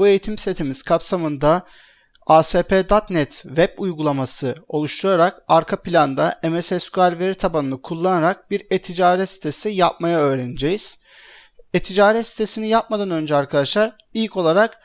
Bu eğitim setimiz kapsamında ASP.NET web uygulaması oluşturarak arka planda MS SQL veri tabanını kullanarak bir e-ticaret sitesi yapmaya öğreneceğiz. E-ticaret sitesini yapmadan önce arkadaşlar ilk olarak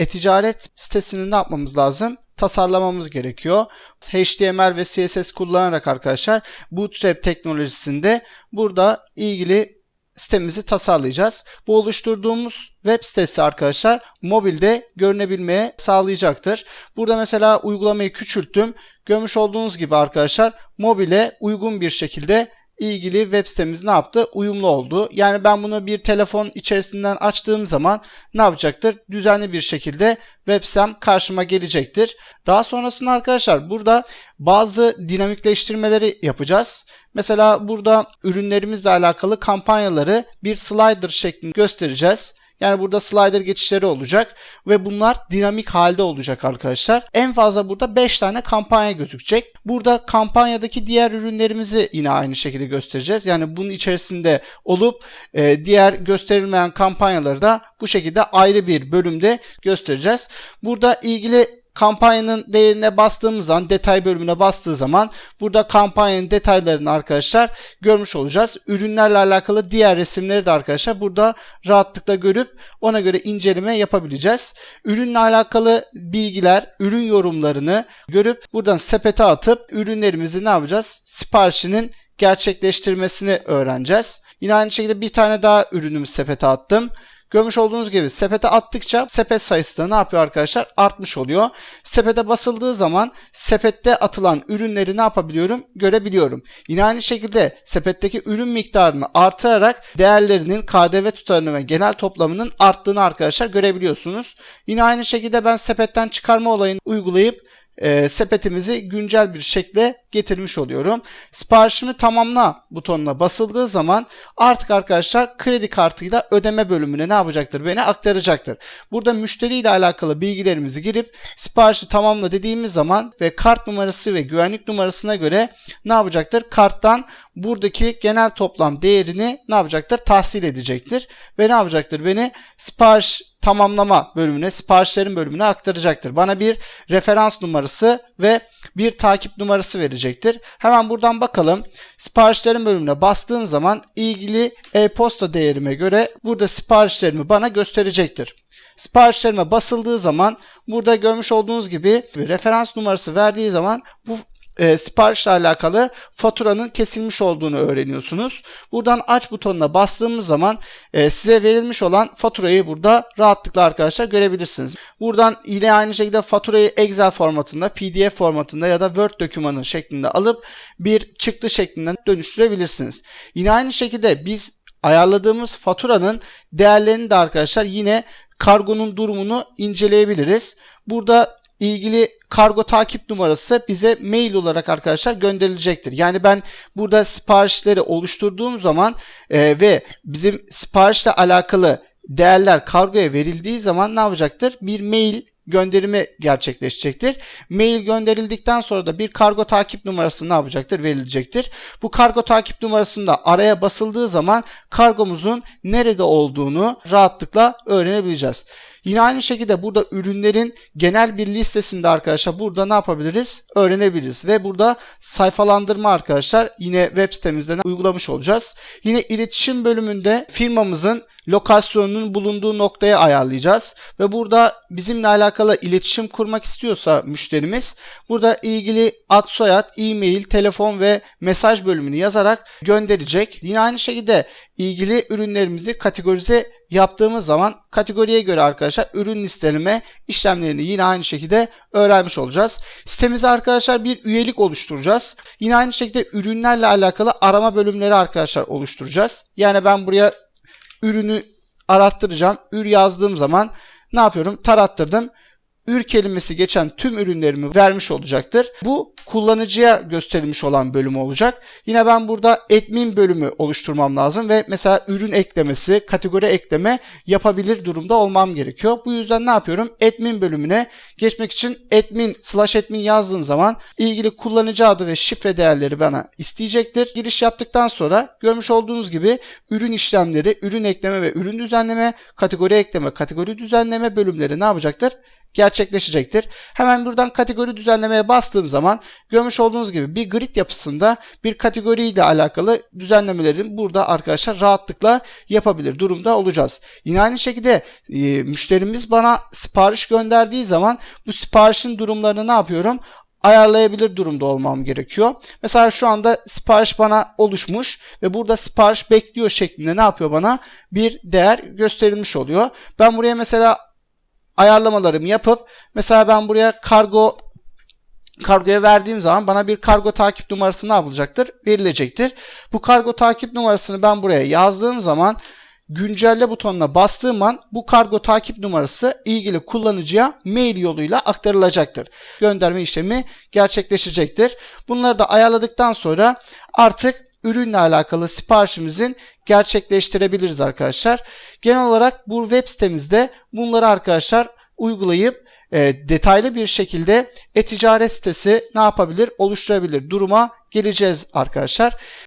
e-ticaret sitesini ne yapmamız lazım? tasarlamamız gerekiyor. HTML ve CSS kullanarak arkadaşlar Bootstrap teknolojisinde burada ilgili sitemizi tasarlayacağız. Bu oluşturduğumuz web sitesi arkadaşlar mobilde görünebilmeye sağlayacaktır. Burada mesela uygulamayı küçülttüm. Görmüş olduğunuz gibi arkadaşlar mobile uygun bir şekilde ilgili web sitemiz ne yaptı? Uyumlu oldu. Yani ben bunu bir telefon içerisinden açtığım zaman ne yapacaktır? Düzenli bir şekilde web sitem karşıma gelecektir. Daha sonrasında arkadaşlar burada bazı dinamikleştirmeleri yapacağız. Mesela burada ürünlerimizle alakalı kampanyaları bir slider şeklinde göstereceğiz. Yani burada slider geçişleri olacak ve bunlar dinamik halde olacak arkadaşlar. En fazla burada 5 tane kampanya gözükecek. Burada kampanyadaki diğer ürünlerimizi yine aynı şekilde göstereceğiz. Yani bunun içerisinde olup e, diğer gösterilmeyen kampanyaları da bu şekilde ayrı bir bölümde göstereceğiz. Burada ilgili kampanyanın değerine bastığımız zaman detay bölümüne bastığı zaman burada kampanyanın detaylarını arkadaşlar görmüş olacağız. Ürünlerle alakalı diğer resimleri de arkadaşlar burada rahatlıkla görüp ona göre inceleme yapabileceğiz. Ürünle alakalı bilgiler, ürün yorumlarını görüp buradan sepete atıp ürünlerimizi ne yapacağız? Siparişinin gerçekleştirmesini öğreneceğiz. Yine aynı şekilde bir tane daha ürünümü sepete attım. Görmüş olduğunuz gibi sepete attıkça sepet sayısı da ne yapıyor arkadaşlar? Artmış oluyor. Sepete basıldığı zaman sepette atılan ürünleri ne yapabiliyorum? Görebiliyorum. Yine aynı şekilde sepetteki ürün miktarını artırarak değerlerinin KDV tutarını ve genel toplamının arttığını arkadaşlar görebiliyorsunuz. Yine aynı şekilde ben sepetten çıkarma olayını uygulayıp e, sepetimizi güncel bir şekle getirmiş oluyorum. Siparişimi tamamla butonuna basıldığı zaman artık arkadaşlar kredi kartıyla ödeme bölümüne ne yapacaktır? Beni aktaracaktır. Burada müşteri ile alakalı bilgilerimizi girip siparişi tamamla dediğimiz zaman ve kart numarası ve güvenlik numarasına göre ne yapacaktır? Karttan buradaki genel toplam değerini ne yapacaktır? Tahsil edecektir. Ve ne yapacaktır? Beni sipariş tamamlama bölümüne, siparişlerin bölümüne aktaracaktır. Bana bir referans numarası ve bir takip numarası verecektir. Hemen buradan bakalım. Siparişlerin bölümüne bastığım zaman ilgili e-posta değerime göre burada siparişlerimi bana gösterecektir. Siparişlerime basıldığı zaman burada görmüş olduğunuz gibi referans numarası verdiği zaman bu e, siparişle alakalı faturanın kesilmiş olduğunu öğreniyorsunuz. Buradan aç butonuna bastığımız zaman e, size verilmiş olan faturayı burada rahatlıkla arkadaşlar görebilirsiniz. Buradan yine aynı şekilde faturayı Excel formatında, PDF formatında ya da Word dokümanı şeklinde alıp bir çıktı şeklinde dönüştürebilirsiniz. Yine aynı şekilde biz ayarladığımız faturanın değerlerini de arkadaşlar yine kargonun durumunu inceleyebiliriz. Burada ilgili kargo takip numarası bize mail olarak arkadaşlar gönderilecektir. Yani ben burada siparişleri oluşturduğum zaman e, ve bizim siparişle alakalı değerler kargoya verildiği zaman ne yapacaktır? Bir mail gönderimi gerçekleşecektir. Mail gönderildikten sonra da bir kargo takip numarası ne yapacaktır? Verilecektir. Bu kargo takip numarasında araya basıldığı zaman kargomuzun nerede olduğunu rahatlıkla öğrenebileceğiz. Yine aynı şekilde burada ürünlerin genel bir listesinde arkadaşlar burada ne yapabiliriz? Öğrenebiliriz. Ve burada sayfalandırma arkadaşlar yine web sitemizden uygulamış olacağız. Yine iletişim bölümünde firmamızın lokasyonunun bulunduğu noktaya ayarlayacağız. Ve burada bizimle alakalı iletişim kurmak istiyorsa müşterimiz burada ilgili ad soyad, e-mail, telefon ve mesaj bölümünü yazarak gönderecek. Yine aynı şekilde ilgili ürünlerimizi kategorize yaptığımız zaman kategoriye göre arkadaşlar ürün listeleme işlemlerini yine aynı şekilde öğrenmiş olacağız. Sitemize arkadaşlar bir üyelik oluşturacağız. Yine aynı şekilde ürünlerle alakalı arama bölümleri arkadaşlar oluşturacağız. Yani ben buraya ürünü arattıracağım. Ür yazdığım zaman ne yapıyorum? Tarattırdım. ür kelimesi geçen tüm ürünlerimi vermiş olacaktır. Bu kullanıcıya gösterilmiş olan bölümü olacak. Yine ben burada admin bölümü oluşturmam lazım ve mesela ürün eklemesi, kategori ekleme yapabilir durumda olmam gerekiyor. Bu yüzden ne yapıyorum? Admin bölümüne geçmek için admin slash admin yazdığım zaman ilgili kullanıcı adı ve şifre değerleri bana isteyecektir. Giriş yaptıktan sonra görmüş olduğunuz gibi ürün işlemleri, ürün ekleme ve ürün düzenleme, kategori ekleme, kategori düzenleme bölümleri ne yapacaktır? gerçekleşecektir. Hemen buradan kategori düzenlemeye bastığım zaman görmüş olduğunuz gibi bir grid yapısında bir kategori ile alakalı düzenlemelerin burada arkadaşlar rahatlıkla yapabilir durumda olacağız. Yine aynı şekilde e, müşterimiz bana sipariş gönderdiği zaman bu siparişin durumlarını ne yapıyorum? ayarlayabilir durumda olmam gerekiyor. Mesela şu anda sipariş bana oluşmuş ve burada sipariş bekliyor şeklinde ne yapıyor bana? Bir değer gösterilmiş oluyor. Ben buraya mesela ayarlamalarımı yapıp mesela ben buraya kargo kargoya verdiğim zaman bana bir kargo takip numarası ne yapılacaktır? Verilecektir. Bu kargo takip numarasını ben buraya yazdığım zaman güncelle butonuna bastığım an bu kargo takip numarası ilgili kullanıcıya mail yoluyla aktarılacaktır. Gönderme işlemi gerçekleşecektir. Bunları da ayarladıktan sonra artık ürünle alakalı siparişimizin gerçekleştirebiliriz arkadaşlar. Genel olarak bu web sitemizde bunları arkadaşlar uygulayıp e, detaylı bir şekilde e-ticaret sitesi ne yapabilir? Oluşturabilir duruma geleceğiz arkadaşlar.